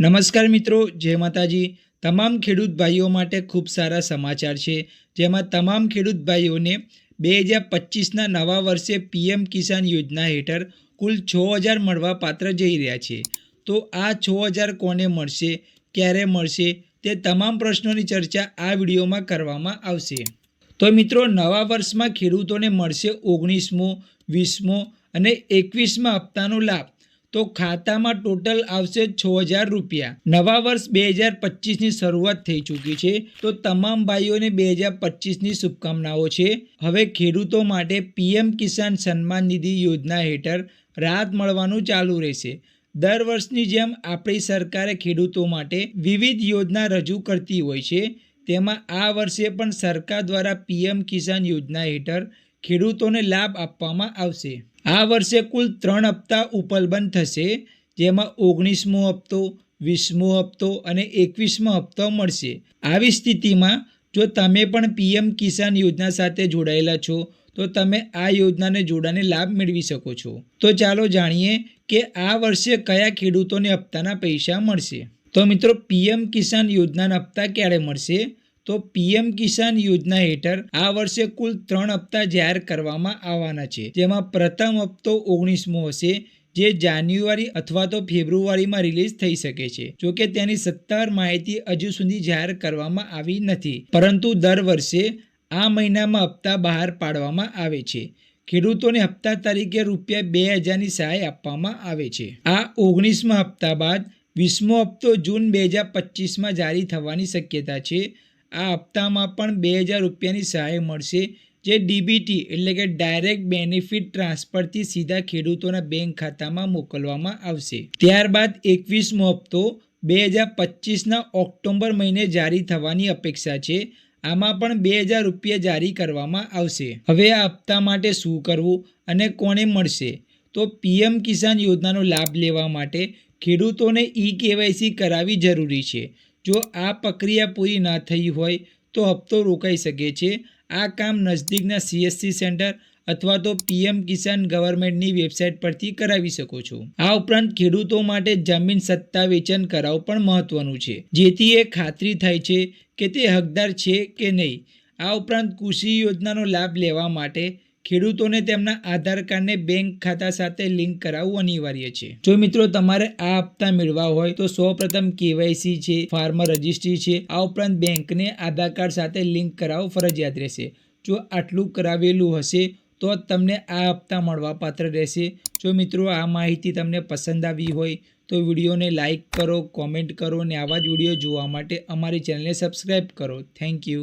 નમસ્કાર મિત્રો, જય માતાજી. તમામ ખેડૂત ભાઈઓ માટે ખૂબ સારા સમાચાર છે. જેમાં તમામ ખેડૂત ભાઈઓને બે હજાર પચીસના નવા વર્ષે પીએમ કિસાન યોજના હેઠળ કુલ છ હજાર મળવા પાત્ર જઈ રહ્યા છે. તો આ છ હજાર કોને મળશે, ક્યારે મળશે, તે તમામ પ્રશ્નોની ચર્ચા આ વિડીયોમાં કરવામાં આવશે. તો મિત્રો, નવા વર્ષમાં ખેડૂતોને મળશે ઓગણીસમો, વીસમો અને એકવીસમા હપ્તાનો લાભ. તો ખાતામાં ટોટલ આવશે છ હજાર રૂપિયા. નવા વર્ષ બે હજાર પચીસની શરૂઆત થઈ ચૂકી છે. તો તમામ ભાઈઓને બે હજાર પચીસની શુભકામનાઓ છે. હવે ખેડૂતો માટે પીએમ કિસાન સન્માન નિધિ યોજના હેઠળ રાહત મળવાનું ચાલુ રહેશે. દર વર્ષની જેમ આપણી સરકારે ખેડૂતો માટે વિવિધ યોજના રજૂ કરતી હોય છે. તેમાં આ વર્ષે પણ સરકાર દ્વારા પીએમ કિસાન યોજના હેઠળ ખેડૂતોને લાભ આપવામાં આવશે. આ વર્ષે કુલ ત્રણ હપ્તા ઉપલબ્ધ થશે, જેમાં ઓગણીસમો હપ્તો, વીસમો હપ્તો અને એકવીસમો હપ્તો મળશે. આવી સ્થિતિમાં જો તમે પણ પીએમ કિસાન યોજના સાથે જોડાયેલા છો, તો તમે આ યોજનાને જોડાને લાભ મેળવી શકો છો. તો ચાલો જાણીએ કે આ વર્ષે કયા ખેડૂતોને હપ્તાના પૈસા મળશે. તો મિત્રો, પીએમ કિસાન યોજનાના હપ્તા ક્યારે મળશે? તો પીએમ કિસાન યોજના હેઠળ આ વર્ષે કુલ ત્રણ હપ્તા જાહેર કરવામાં આવવાના છે. જેમાં પ્રથમ હપ્તો ઓગણીસમો હશે, જે જાન્યુઆરી અથવા તો ફેબ્રુઆરીમાં રિલીઝ થઈ શકે છે. જોકે તેની સત્તાવાર માહિતી હજુ સુધી જાહેર કરવામાં આવી નથી. પરંતુ દર વર્ષે આ મહિનામાં હપ્તા બહાર પાડવામાં આવે છે. ખેડૂતોને હપ્તા તરીકે રૂપિયા બે હજારની સહાય આપવામાં આવે છે. આ ઓગણીસમા હપ્તા બાદ વીસમો હપ્તો જૂન બે હજાર પચીસમાં જારી થવાની શક્યતા છે. આ હપ્તામાં પણ બે હજાર રૂપિયાની સહાય મળશે, જે ડીબીટી એટલે કે ડાયરેક્ટ બેનિફિટ ટ્રાન્સફરથી સીધા ખેડૂતોના બેંક ખાતામાં મોકલવામાં આવશે. ત્યારબાદ એકવીસમો હપ્તો બે હજાર પચીસના ઓક્ટોબર મહિને જારી થવાની અપેક્ષા છે. આમાં પણ બે હજાર રૂપિયા જારી કરવામાં આવશે. હવે આ હપ્તા માટે શું કરવું અને કોને મળશે? તો પીએમ કિસાન યોજનાનો લાભ લેવા માટે ખેડૂતોને ઈ કેવાયસી કરાવવી જરૂરી છે. જો આ પ્રક્રિયા પૂરી ના થઈ હોય તો હપ્તો રોકાઈ શકે છે. આ કામ નજદીકના સીએસસી સેન્ટર અથવા તો પીએમ કિસાન ગવર્મેન્ટની વેબસાઇટ પરથી કરાવી શકો છો. આ ઉપરાંત ખેડૂતો માટે જમીન સત્તા વેચાણ કરાવવું પણ મહત્વનું છે. જેથી એ ખાતરી થાય છે કે તે હકદાર છે કે નહીં. આ ઉપરાંત કૃષિ યોજનાનો લાભ લેવા માટે ખેડૂતોને તેમના આધાર કાર્ડને બેંક ખાતા સાથે લિંક કરાવવું અનિવાર્ય છે. જો મિત્રો તમારે આ હપ્તા મેળવવા હોય તો સૌપ્રથમ કેવાયસી છે, ફાર્મર રજિસ્ટ્રી છે, આ ઉપરાંત બેંકને આધાર કાર્ડ સાથે લિંક કરાવવું ફરજિયાત રહેશે. જો આટલું કરાવેલું હશે તો તમને આ હપ્તા મળવા પાત્ર રહેશે. જો મિત્રો આ માહિતી તમને પસંદ આવી હોય તો વિડીયોને લાઇક કરો, કોમેન્ટ કરો અને આવા જ વીડિયો જોવા માટે અમારી ચેનલને સબસ્ક્રાઈબ કરો. Thank you.